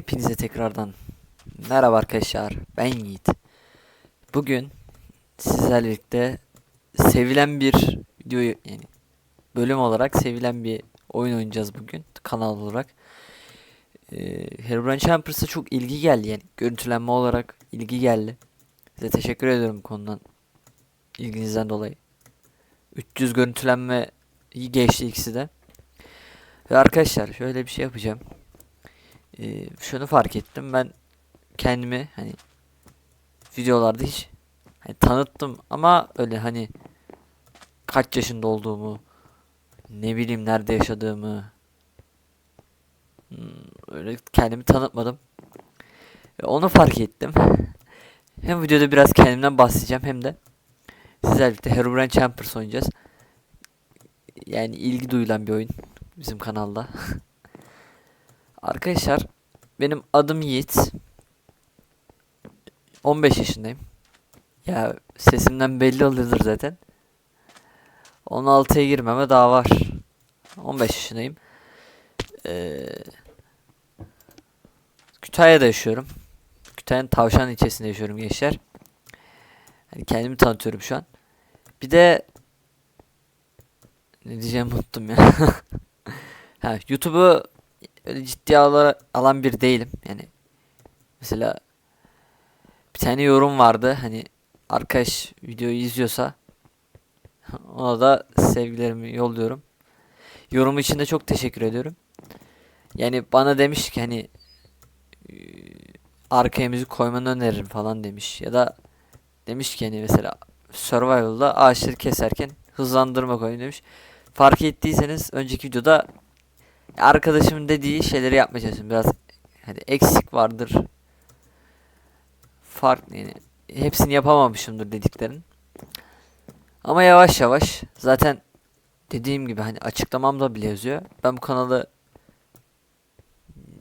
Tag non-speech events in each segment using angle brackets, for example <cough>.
Hepinize tekrardan merhaba arkadaşlar. Ben Yiğit. Bugün sizlerle birlikte sevilen bir video yani bölüm olarak sevilen bir oyun oynayacağız bugün kanal olarak. Ee, Herobrine Chambers'a çok ilgi geldi yani görüntülenme olarak ilgi geldi. Size teşekkür ediyorum konudan ilginizden dolayı. 300 görüntülenme geçti ikisi de. Ve arkadaşlar şöyle bir şey yapacağım. Ee, şunu fark ettim ben kendimi hani videolarda hiç hani tanıttım ama öyle hani kaç yaşında olduğumu ne bileyim nerede yaşadığımı hmm, öyle kendimi tanıtmadım. Ve onu fark ettim. <laughs> Hem videoda biraz kendimden bahsedeceğim hem de sizlerle birlikte Herobrine Champers oynayacağız. Yani ilgi duyulan bir oyun bizim kanalda. <laughs> Arkadaşlar benim adım Yiğit. 15 yaşındayım. Ya sesimden belli oluyordur zaten. 16'ya girmeme daha var. 15 yaşındayım. Ee, Kütahya'da yaşıyorum. Kütahya'nın Tavşan ilçesinde yaşıyorum gençler. Yani kendimi tanıtıyorum şu an. Bir de ne diyeceğimi unuttum ya. <laughs> ha, YouTube'u öyle ciddiye ala- alan bir değilim. Yani mesela bir tane yorum vardı. Hani arkadaş videoyu izliyorsa <laughs> ona da sevgilerimi yolluyorum. Yorumu için de çok teşekkür ediyorum. Yani bana demiş ki hani arkaya müzik koymanı öneririm falan demiş. Ya da demiş ki hani mesela Survival'da ağaçları keserken hızlandırma koyun demiş. Fark ettiyseniz önceki videoda arkadaşımın dediği şeyleri yapmaya çalışıyorum. Biraz hani eksik vardır. Fark yani hepsini yapamamışımdır dediklerin. Ama yavaş yavaş zaten dediğim gibi hani açıklamamda bile yazıyor. Ben bu kanalı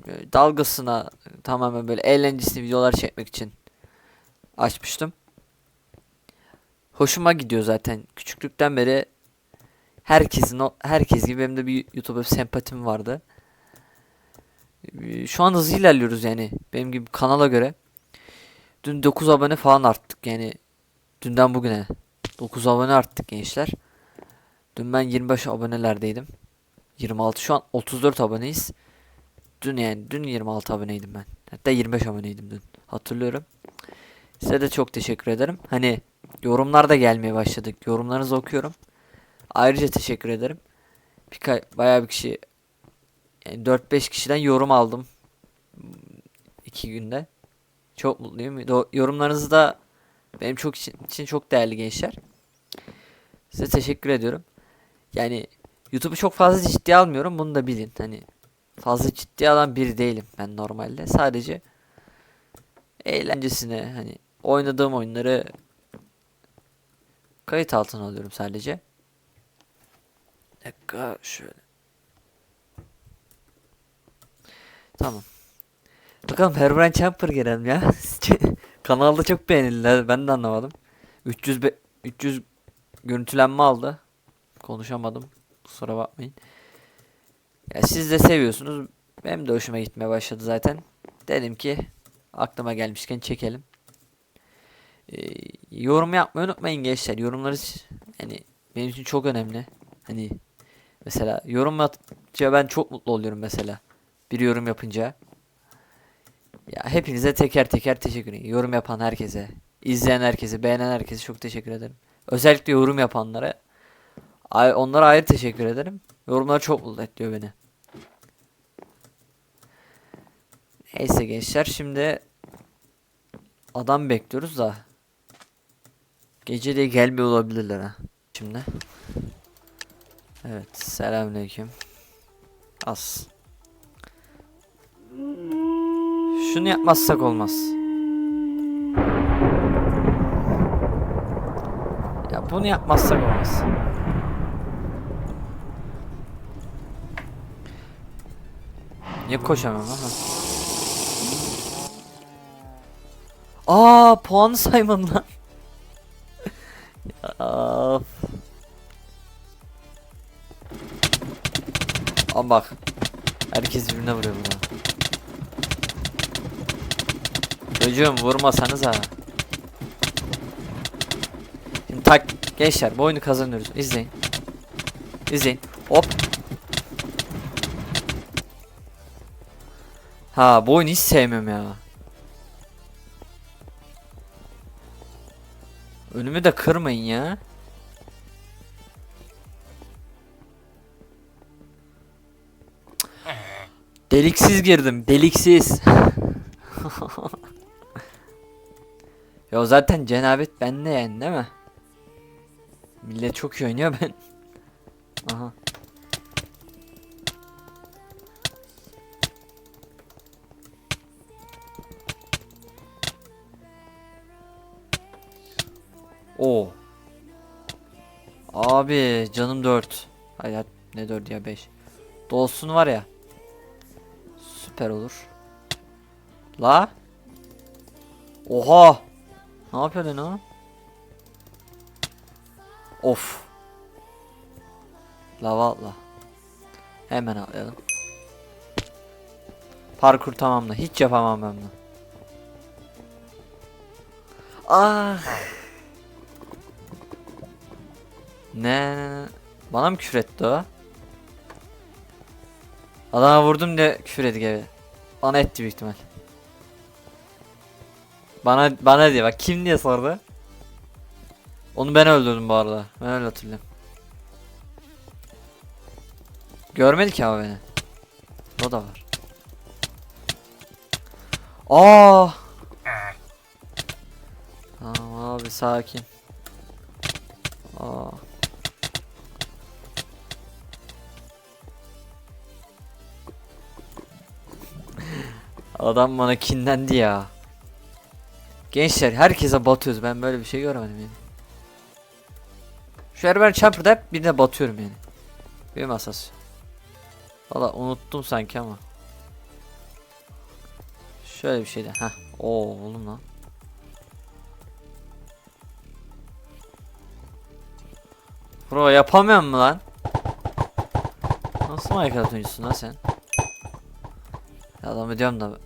e, dalgasına tamamen böyle eğlenceli videolar çekmek için açmıştım. Hoşuma gidiyor zaten. Küçüklükten beri herkesin herkes gibi benim de bir YouTube'a sempatim vardı. Ee, Şu an hızlı ilerliyoruz yani benim gibi kanala göre. Dün 9 abone falan arttık yani dünden bugüne 9 abone arttık gençler. Dün ben 25 abonelerdeydim. 26 şu an 34 aboneyiz. Dün yani dün 26 aboneydim ben. Hatta 25 aboneydim dün. Hatırlıyorum. Size de çok teşekkür ederim. Hani yorumlar da gelmeye başladık. Yorumlarınızı okuyorum. Ayrıca teşekkür ederim. Birkaç bayağı bir kişi yani 4-5 kişiden yorum aldım. 2 günde. Çok mutluyum. Do- yorumlarınız da benim çok için, için çok değerli gençler. Size teşekkür ediyorum. Yani YouTube'u çok fazla ciddiye almıyorum. Bunu da bilin. Hani fazla ciddiye alan biri değilim ben normalde. Sadece eğlencesine hani oynadığım oyunları kayıt altına alıyorum sadece. Dakika şöyle. Tamam. Bakalım Herobrine Champer gelelim ya. <laughs> Kanalda çok beğenildiler. Ben de anlamadım. 300 be 300 görüntülenme aldı. Konuşamadım. Kusura bakmayın. Ya siz de seviyorsunuz. Benim de hoşuma gitmeye başladı zaten. Dedim ki aklıma gelmişken çekelim. Ee, yorum yapmayı unutmayın gençler. Yorumlarınız yani benim için çok önemli. Hani mesela yorum atınca ben çok mutlu oluyorum mesela. Bir yorum yapınca. Ya hepinize teker teker teşekkür ederim. Yorum yapan herkese, izleyen herkese, beğenen herkese çok teşekkür ederim. Özellikle yorum yapanlara onlara ayrı teşekkür ederim. Yorumlar çok mutlu ediyor beni. Neyse gençler şimdi adam bekliyoruz da gece de gelmiyor olabilirler ha. Şimdi. Evet selamünaleyküm. As. Şunu yapmazsak olmaz. Ya bunu yapmazsak olmaz. Niye koşamam ama? Aa puanı saymadım lan. Bak. Herkes birbirine vuruyor burada. Çocuğum vurmasanız ha. Şimdi tak gençler bu oyunu kazanıyoruz. İzleyin. İzleyin. Hop. Ha bu oyunu hiç sevmiyorum ya. Önümü de kırmayın ya. Deliksiz girdim. Deliksiz. <laughs> ya zaten cenabet bende yani değil mi? Millet çok iyi oynuyor ben. Aha. Oo. Abi canım 4. Hayat ne 4 ya 5. Dolsun var ya. Süper olur. La. Oha. Ne yapıyor lan? Of. Lava atla. Hemen atlayalım. Parkur tamamla. Hiç yapamam ben bunu. Ah. Ne? Bana mı küfür etti o? Adama vurdum diye küfür etti gibi. Bana etti büyük ihtimal. Bana bana diye bak kim diye sordu. Onu ben öldürdüm bu arada. Ben öyle hatırlıyorum. Görmedi ki ama beni. O da var. Aa! Tamam abi sakin. Aa. Adam bana kinlendi ya. Gençler herkese batıyoruz. Ben böyle bir şey görmedim yani. Şu Herbert Chopper'da hep birine batıyorum yani. Benim asas. Valla unuttum sanki ama. Şöyle bir şeydi. Heh. Oo oğlum lan. Bro yapamıyorum mu lan? Nasıl Minecraft oyuncusun lan sen? Ya Adamı diyorum da.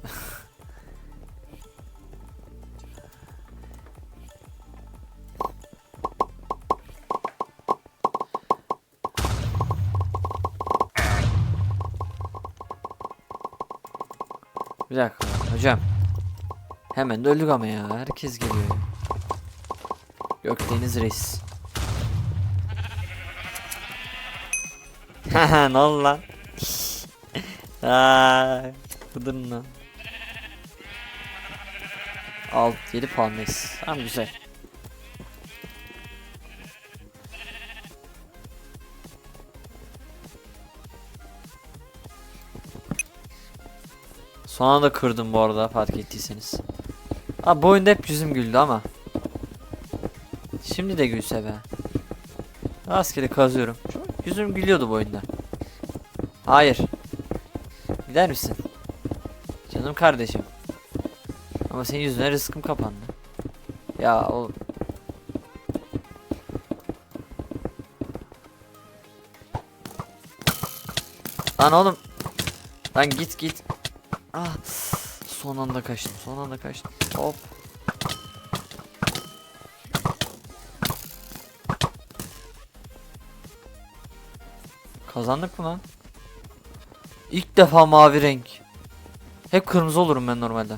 Bir dakika hocam. Hemen de öldük ama ya. Herkes geliyor. Gökdeniz Reis. Haha <laughs> ne oldu lan? <laughs> Aaa Lan. Alt 7 puandayız. Tamam güzel. Son anda kırdım bu arada fark ettiyseniz. Ha bu oyunda hep yüzüm güldü ama. Şimdi de gülse be. Rastgele kazıyorum. Yüzüm gülüyordu bu oyunda. Hayır. Gider misin? Canım kardeşim. Ama senin yüzünden rızkım kapandı. Ya oğlum. Lan oğlum. Lan git git. Ah. Son anda kaçtım. Son anda kaçtım. Hop. Kazandık mı lan? İlk defa mavi renk. Hep kırmızı olurum ben normalde.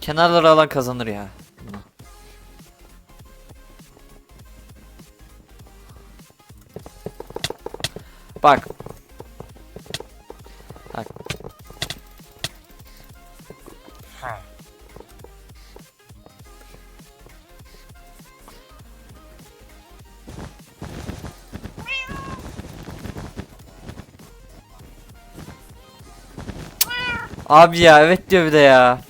Kenarları alan kazanır ya. Bak. Abi ya evet diyor bir de ya.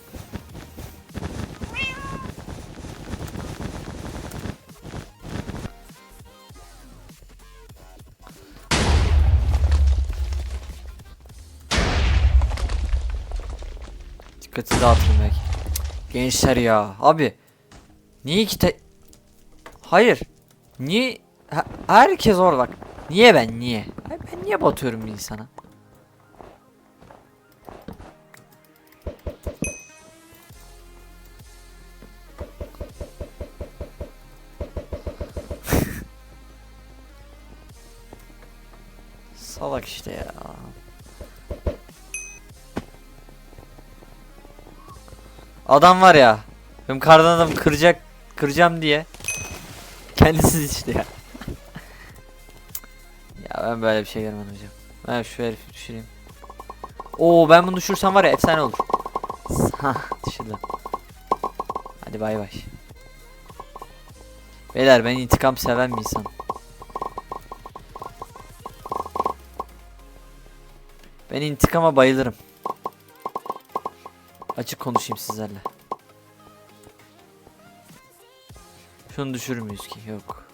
Dikkati belki. Gençler ya abi. Niye iki te... Hayır. Niye... Herkes orada bak. Niye ben niye? Ben niye batıyorum bir insana? Salak işte ya. Adam var ya. Benim kardan adam kıracak kıracağım diye. Kendisi işte ya. <laughs> ya ben böyle bir şey görmedim hocam. Ben şu herifi düşüreyim. Oo ben bunu düşürsem var ya efsane olur. Hah düşürdüm. Hadi bay bay. Beyler ben intikam seven bir insan. Ben intikama bayılırım. Açık konuşayım sizlerle. Şunu düşürür müyüz ki? Yok.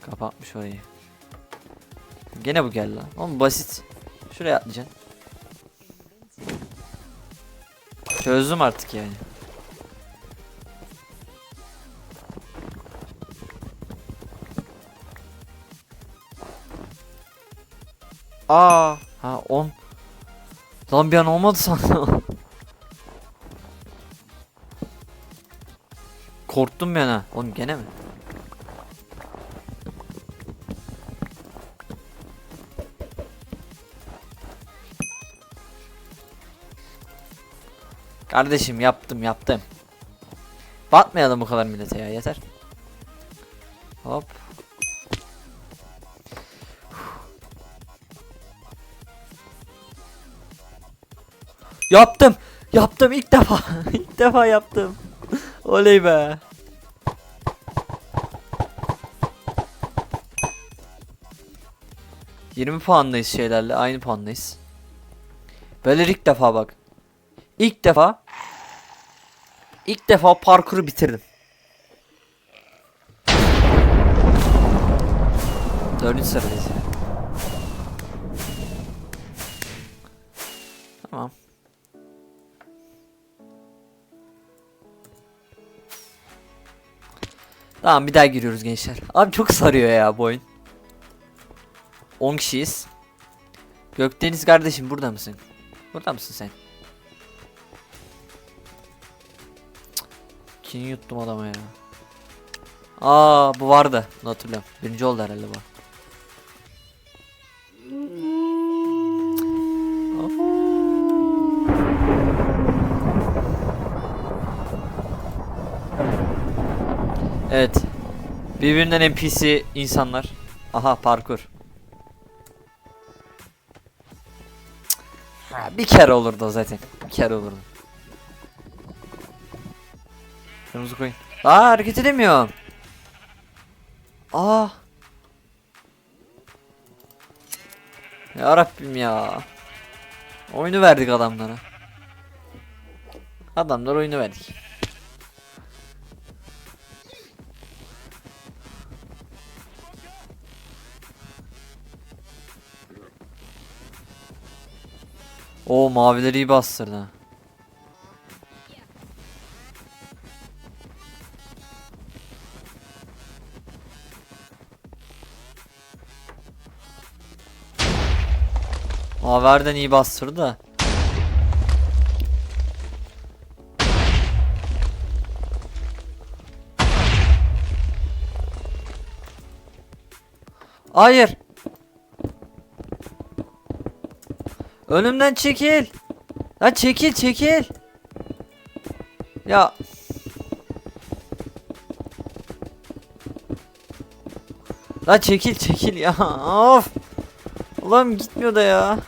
Kapatmış orayı. Gene bu geldi lan. Oğlum basit. Şuraya atlayacaksın. Çözdüm artık yani. Aa, ha 10. Lan bir an olmadı sandım. Korktum ben ha. Oğlum gene mi? Kardeşim yaptım yaptım. Batmayalım bu kadar millete ya yeter. Hop. Yaptım. Yaptım ilk defa. <laughs> ilk defa yaptım. Oley be. Yirmi puandayız şeylerle. Aynı puandayız. Böyle ilk defa bak. İlk defa ilk defa parkuru bitirdim. Dördüncü sıradayız. Tamam bir daha giriyoruz gençler. Abi çok sarıyor ya bu oyun. 10 kişiyiz. Gökdeniz kardeşim burada mısın? Burada mısın sen? Kin yuttum adama ya. Aa bu vardı. Hatırlıyorum. Birinci oldu herhalde bu. Evet. Birbirinden NPC insanlar. Aha parkur. Ha, bir kere olurdu zaten. Bir kere olurdu. Kırmızı koyun. Aa hareket edemiyorum. Aa. Ya Rabbim ya. Oyunu verdik adamlara. Adamlar oyunu verdik. O mavileri iyi bastırdı. Maverden iyi bastırdı da. Hayır. Önümden çekil. Lan çekil çekil. Ya. Lan çekil çekil ya. Of. Ulan gitmiyor da ya.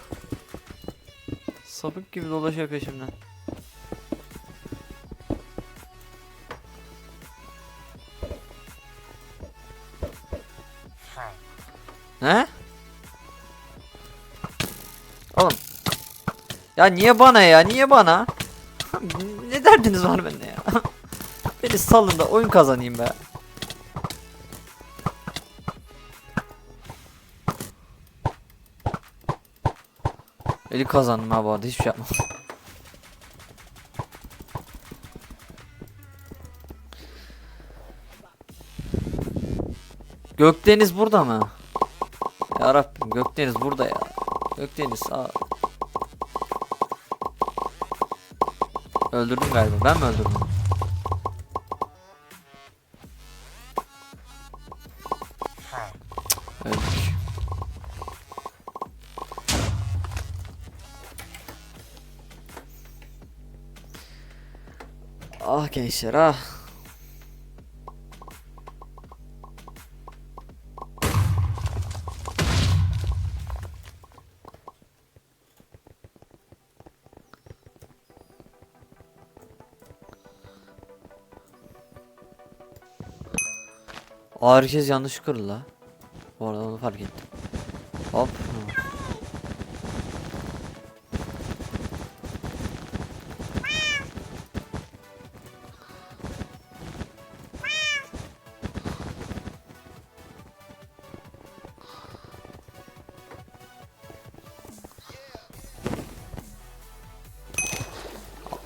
Sapık gibi dolaşıyor peşimden. Ne? Ya niye bana ya? Niye bana? ne derdiniz var bende ya? <laughs> Beni salın da oyun kazanayım be. Eli kazandım ha bu arada hiçbir şey yapmadım. Gökdeniz burada mı? Ya Rabbim Gökdeniz burada ya. Gökdeniz aa. Öldürdüm galiba. Ben mi öldürdüm? Öldük. Ah gençler ah. Herkes yanlış kırdı la. Bu arada onu fark ettim. Hop.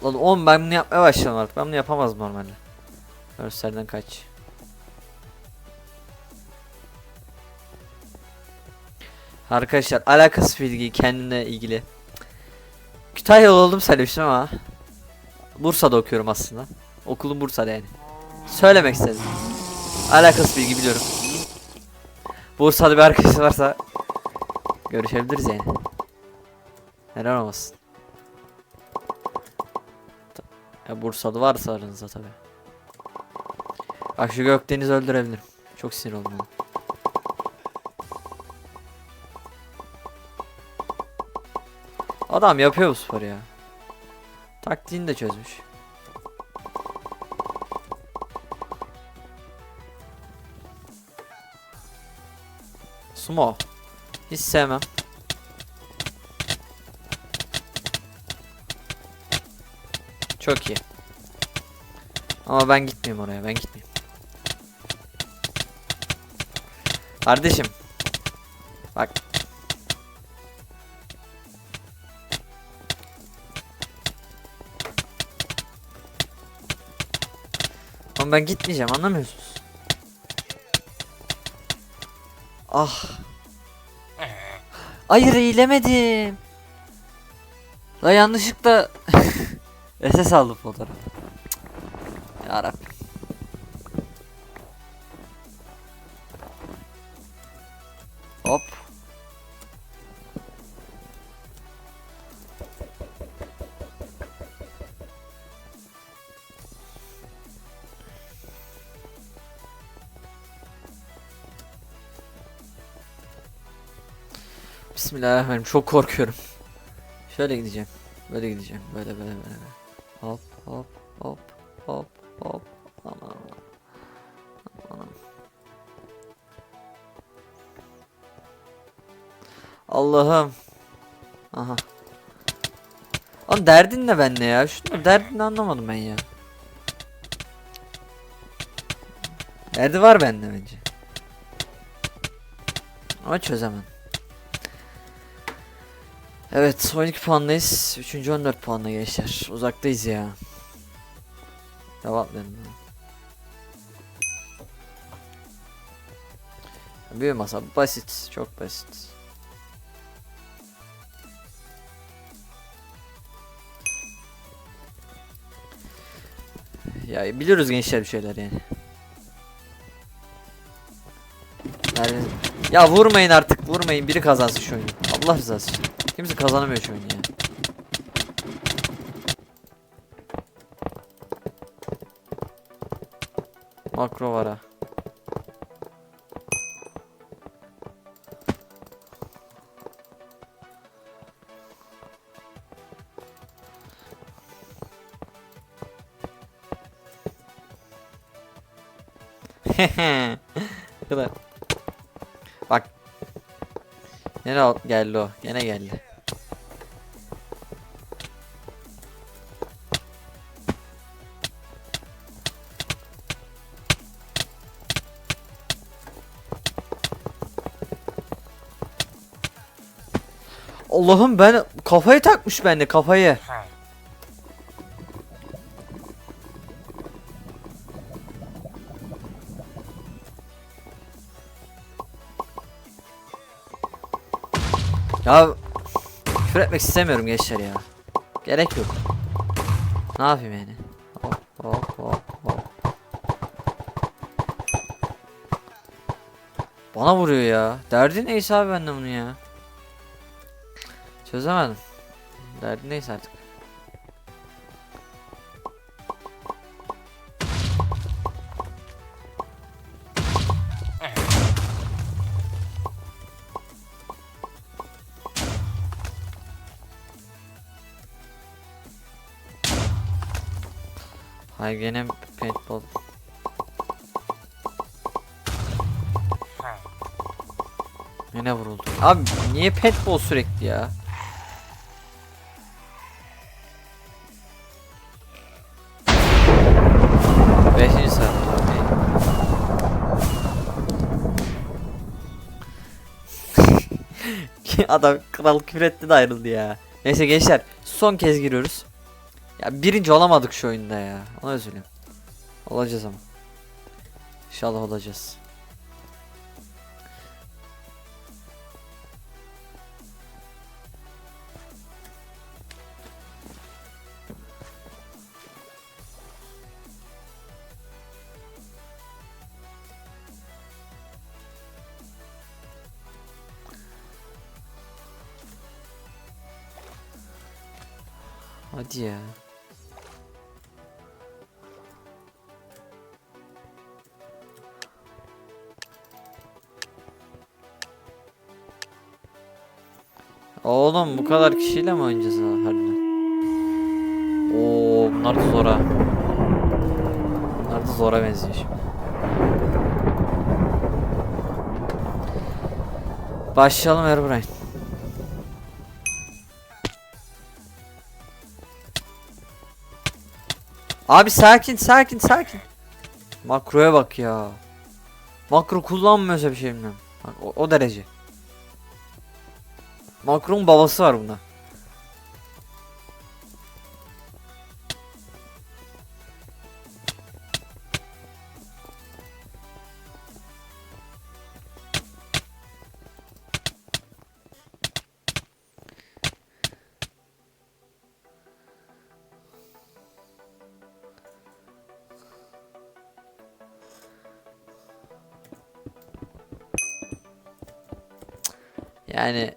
Lan oğlum ben bunu yapmaya başladım artık. Ben bunu yapamazdım normalde. Örserden kaç. Arkadaşlar alakasız bilgi kendine ilgili. Kütahyalı oldum söylemiştim ama Bursa'da okuyorum aslında. Okulum Bursa'da yani. Söylemek istedim. Alakasız bilgi biliyorum. Bursa'da bir arkadaş varsa görüşebiliriz yani. Neden olmasın. Ya Bursa'da varsa aranızda tabi. Bak şu Gökdeniz öldürebilirim. Çok sinir oldum Adam yapıyor bu sporu ya. Taktiğini de çözmüş. Sumo. Hiç sevmem. Çok iyi. Ama ben gitmeyeyim oraya. Ben gitmeyeyim. Kardeşim. Bak. Ama ben gitmeyeceğim anlamıyorsunuz. Ah. Hayır eğilemedim. La yanlışlıkla <laughs> SS aldım fotoğrafı. Ya Bismillahirrahmanirrahim. Çok korkuyorum. Şöyle gideceğim. Böyle gideceğim. Böyle böyle böyle. Hop hop hop hop hop. Aman aman. Allah'ım. Aha. Oğlum derdin ne benimle ya? Şunu derdini anlamadım ben ya. Derdi var bende bence. Ama çözemem. Evet 12 puandayız. 3. 14 puanla gençler. Uzaktayız ya. Devam edelim. Büyü masa basit. Çok basit. Ya biliyoruz gençler bir şeyler yani. Yani ya vurmayın artık vurmayın biri kazansın şu oyunu. Allah rızası için. Kimse kazanamıyor şu oyunu ya. Makro var ha. <laughs> Kadar. Bak. Al- geldi o. Gene geldi. Allah'ım ben kafayı takmış bende kafayı. Ya küfür etmek istemiyorum gençler ya. Gerek yok. Ne yapayım yani? Hop hop hop hop. Bana vuruyor ya. Derdi neyse abi benden bunu ya. Çözemedim. Derdi neyse artık. Hay gene paintball. Yine vuruldu. Abi niye paintball sürekli ya? Adam kral küfür etti de ayrıldı ya. Neyse gençler son kez giriyoruz. Ya birinci olamadık şu oyunda ya. Ona üzülüyorum. Olacağız ama. İnşallah olacağız. Hadi ya. Oğlum bu kadar kişiyle mi oynayacağız ha harbiden? Oo bunlar da zora. Bunlar da zora benziyor şimdi. Başlayalım Erbrain. Abi sakin sakin sakin. Makroya bak ya. Makro kullanmıyorsa bir şey. Bak, o, o derece. Makro'nun babası var bunda.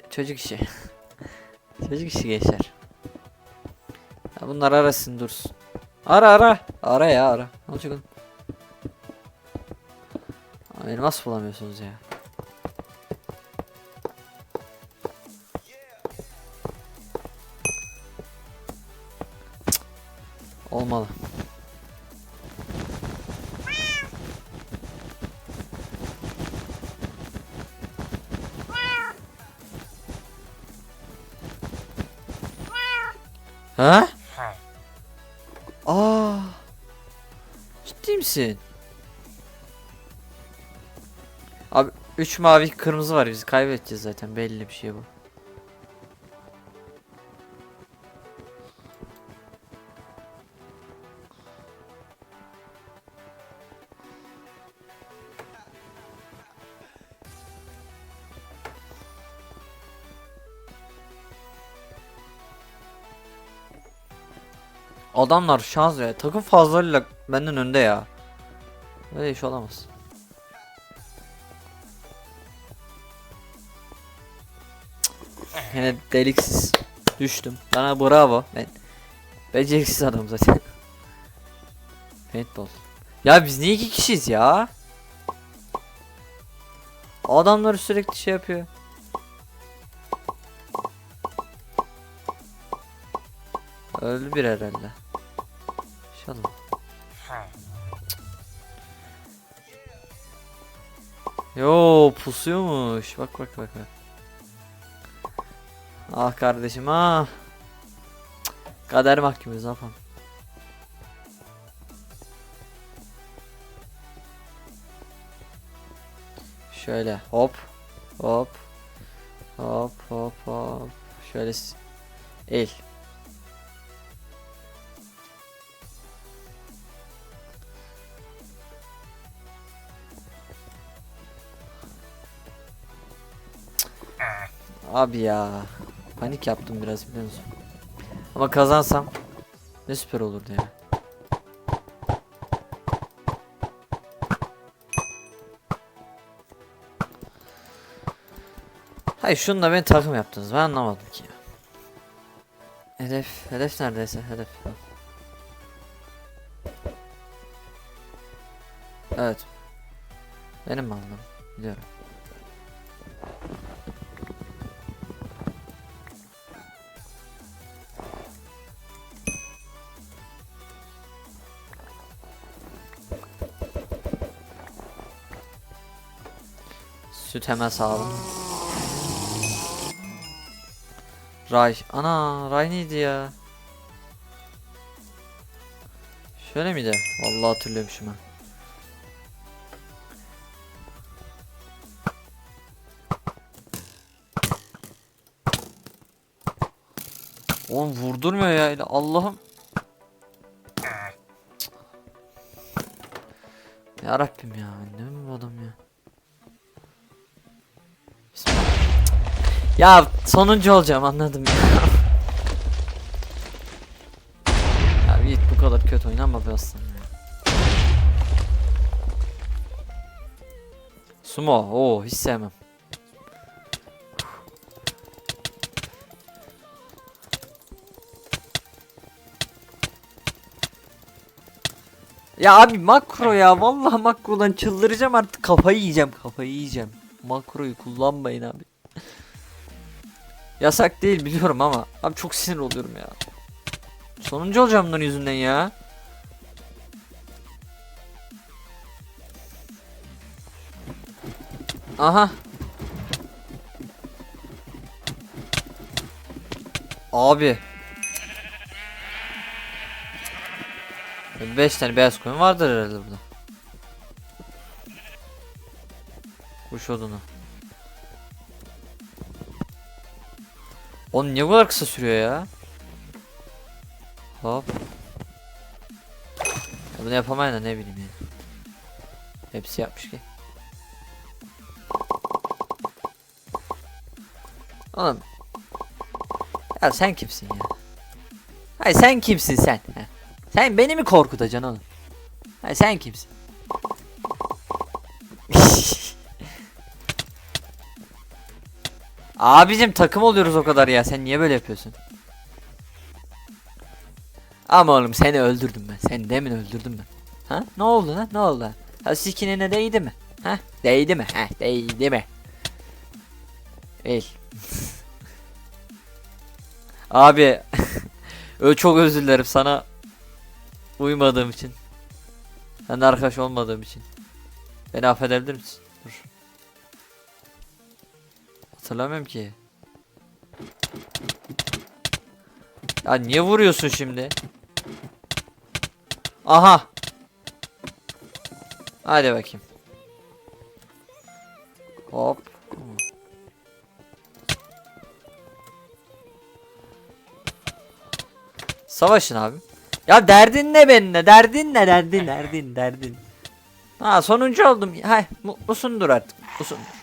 Çocuk işi. <laughs> çocuk işi gençler. Ya bunlar arasın dursun. Ara ara. Ara ya ara. Ne olacak oğlum? Elmas bulamıyorsunuz ya. Cık. Olmalı. Ha? Aa. Ciddi misin? Abi 3 mavi kırmızı var biz kaybedeceğiz zaten belli bir şey bu. Adamlar şans ya. Takım fazlarıyla benden önde ya. Böyle iş olamaz. Yine deliksiz. Düştüm. Bana bravo. Ben beceriksiz adam zaten. <laughs> Paintball. Ya biz niye iki kişiyiz ya? Adamlar sürekli şey yapıyor. Öldü bir herhalde. İnşallah. Yo pusuyormuş. Bak bak bak bak. Ah kardeşim ah. Cık, Kader mahkumuyuz ne yapalım. Şöyle hop hop hop hop hop şöyle el Abi ya. Panik yaptım biraz biliyor musun? Ama kazansam ne süper olurdu ya. Hayır şununla beni takım yaptınız. Ben anlamadım ki ya. Hedef, hedef neredeyse hedef. Evet. Benim anlam? Biliyorum. Süt hemen sağlam. Ray. Ana Ray neydi ya? Şöyle miydi? Vallahi hatırlıyormuşum ha. Oğlum vurdurmuyor ya Allah'ım. Ya Rabbim ya ne mi bu adam ya? Ya sonuncu olacağım anladım ya. <laughs> ya Yiğit bu kadar kötü oynanma be aslanım ya. Sumo o hiç sevmem. Ya abi makro ya vallahi makrodan çıldıracağım artık kafayı yiyeceğim kafayı yiyeceğim. Makroyu kullanmayın abi. Yasak değil biliyorum ama abi çok sinir oluyorum ya. Sonuncu olacağım bunların yüzünden ya. Aha. Abi. 5 tane beyaz koyun vardır herhalde burada. Kuş odunu. Oğlum niye bu kadar kısa sürüyor ya? Hop. Ya bunu yapamayın da ne bileyim ya. Hepsi yapmış ki. Oğlum. Ya sen kimsin ya? Hayır sen kimsin sen? Sen beni mi korkutacaksın oğlum? Hayır sen kimsin? Abicim takım oluyoruz o kadar ya. Sen niye böyle yapıyorsun? Ama oğlum seni öldürdüm ben. Seni demin öldürdüm ben. Ha? Ne oldu lan? Ne oldu? Ha sikine değdi mi? Ha? Değdi mi? Ha? Değdi mi? El. <laughs> Abi <laughs> çok özür dilerim sana uymadığım için. Ben arkadaş olmadığım için. Beni affedebilir misin? Hatırlamıyorum ki. Ya niye vuruyorsun şimdi? Aha. Hadi bakayım. Hop. Savaşın abi. Ya derdin ne benimle? Derdin ne? Derdin, derdin, derdin. Ha sonuncu oldum. Hay mutlusundur artık. Mutlusundur.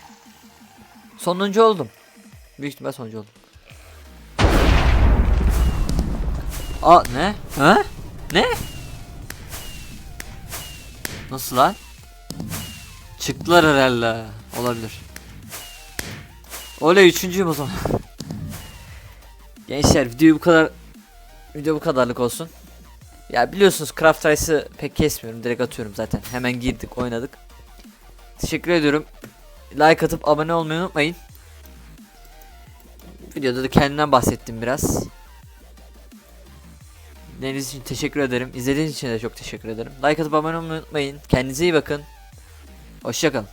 Sonuncu oldum. Büyük ihtimal sonuncu oldum. Aa ne? Ha? Ne? Nasıl lan? Çıktılar herhalde. Olabilir. Oley üçüncüyüm o zaman. Gençler videoyu bu kadar video bu kadarlık olsun. Ya biliyorsunuz Craft Ice'ı pek kesmiyorum. Direkt atıyorum zaten. Hemen girdik oynadık. Teşekkür ediyorum. Like atıp abone olmayı unutmayın. Videoda da kendimden bahsettim biraz. Dinlediğiniz için teşekkür ederim. İzlediğiniz için de çok teşekkür ederim. Like atıp abone olmayı unutmayın. Kendinize iyi bakın. Hoşçakalın.